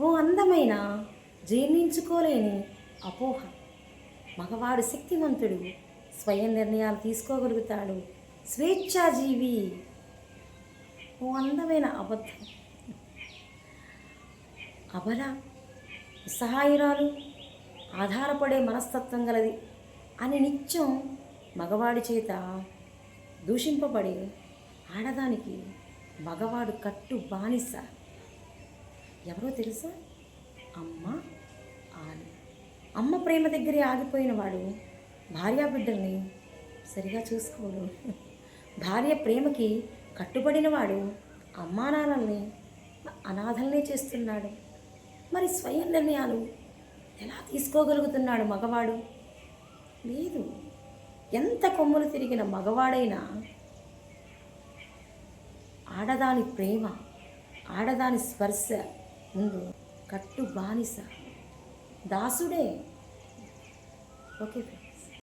ఓ అందమైన జీర్ణించుకోలేని అపోహ. మగవాడు శక్తివంతుడు స్వయం నిర్ణయాలు తీసుకోగలుగుతాడు. స్వేచ్ఛాజీవి. ఓ అందమైన అబద్ధం. అబల సహాయురాలు ఆధారపడే మనస్తత్వం గలది అని నిత్యం మగవాడి చేత దూషింపబడే ఆడదానికి మగవాడు కట్టు బానిస. ఎవరో తెలుసా? అమ్మ ఆలి అమ్మ ప్రేమ దగ్గరే ఆగిపోయిన వాడు భార్యా బిడ్డల్ని సరిగా చూసుకోడు. భార్య ప్రేమకి కట్టుబడిన వాడు అమ్మానాన్నల్ని అనాథల్ని చేస్తున్నాడు. మరి స్వయం నిర్ణయాలు ఎలా తీసుకోగలుగుతున్నాడు మగవాడు? లేదు. ఎంత కొమ్ములు తిరిగిన మగవాడైనా ఆడదాని ప్రేమ ఆడదాని స్పర్శ ముందు కట్టు బానిస. దాసుడే. ఓకే